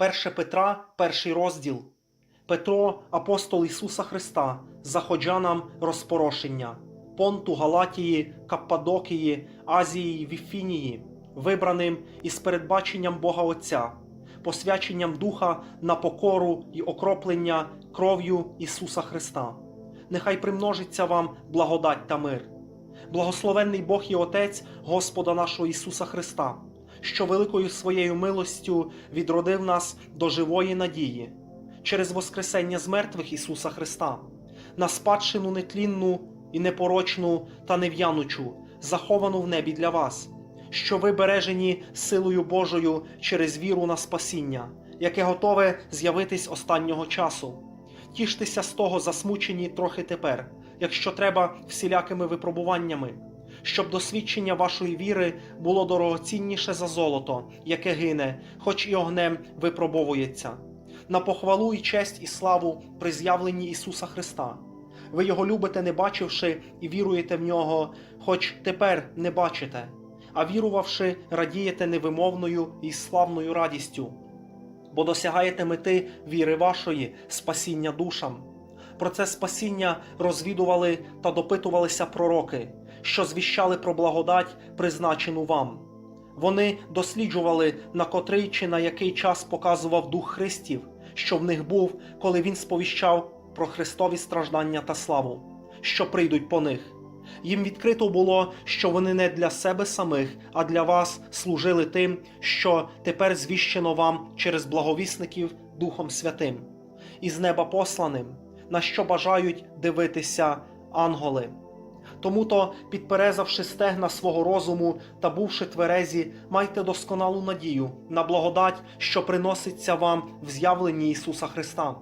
1 Петра, перший розділ. Петро, апостол Ісуса Христа, заходжанам розпорошення, Понту, Галатії, Каппадокії, Азії, Віфінії, вибраним із передбаченням Бога Отця, посвяченням Духа на покору і окроплення кров'ю Ісуса Христа. Нехай примножиться вам благодать та мир. Благословенний Бог і Отець Господа нашого Ісуса Христа, що великою своєю милостю відродив нас до живої надії через Воскресення з мертвих Ісуса Христа, на спадщину нетлінну і непорочну та нев'янучу, заховану в небі для вас, що ви бережені силою Божою через віру на спасіння, яке готове з'явитись останнього часу. Тіштеся з того засмучені трохи тепер, якщо треба всілякими випробуваннями, щоб досвідчення вашої віри було дорогоцінніше за золото, яке гине, хоч і огнем випробовується, на похвалу і честь і славу при з'явленні Ісуса Христа. Ви його любите, не бачивши, і віруєте в нього, хоч тепер не бачите, а вірувавши, радієте невимовною і славною радістю, бо досягаєте мети віри вашої, спасіння душам. Про це спасіння розвідували та допитувалися пророки, що звіщали про благодать, призначену вам. Вони досліджували, на котрий чи на який час показував Дух Христів, що в них був, коли він сповіщав про Христові страждання та славу, що прийдуть по них. Їм відкрито було, що вони не для себе самих, а для вас служили тим, що тепер звіщено вам через благовісників Духом Святим, із неба посланим, на що бажають дивитися ангели. Тому то, підперезавши стегна свого розуму та бувши тверезі, майте досконалу надію на благодать, що приноситься вам в з'явленні Ісуса Христа.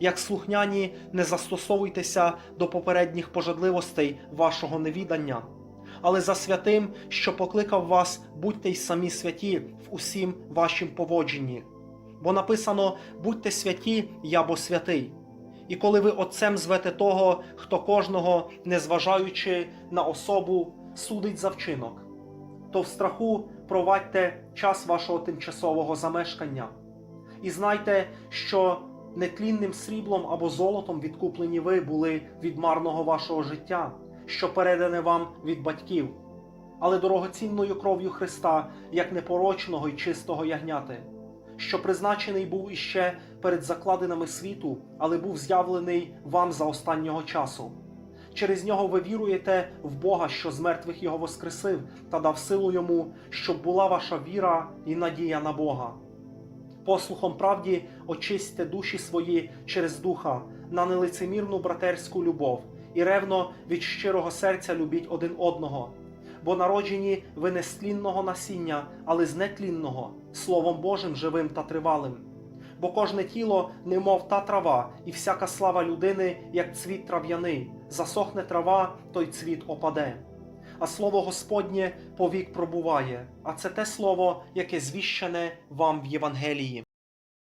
Як слухняні, не застосовуйтеся до попередніх пожадливостей вашого невідання, але за святим, що покликав вас, будьте й самі святі в усім вашім поводженні. Бо написано: будьте святі, я бо святий. І коли ви отцем звете того, хто кожного, незважаючи на особу, судить за вчинок, то в страху провадьте час вашого тимчасового замешкання. І знайте, що нетлінним сріблом або золотом відкуплені ви були від марного вашого життя, що передане вам від батьків, але дорогоцінною кров'ю Христа, як непорочного й чистого ягняти що призначений був іще перед закладинами світу, але був з'явлений вам за останнього часу. Через нього ви віруєте в Бога, що з мертвих його воскресив, та дав силу йому, щоб була ваша віра і надія на Бога. Послухом правді очистьте душі свої через духа на нелицемірну братерську любов і ревно від щирого серця любіть один одного бо народжені ви не з тлінного насіння, але з нетлінного, Словом Божим живим та тривалим. Бо кожне тіло, немов та трава, і всяка слава людини, як цвіт трав'яний, засохне трава, той цвіт опаде. А слово Господнє повік пробуває, а це те слово, яке звіщене вам в Євангелії.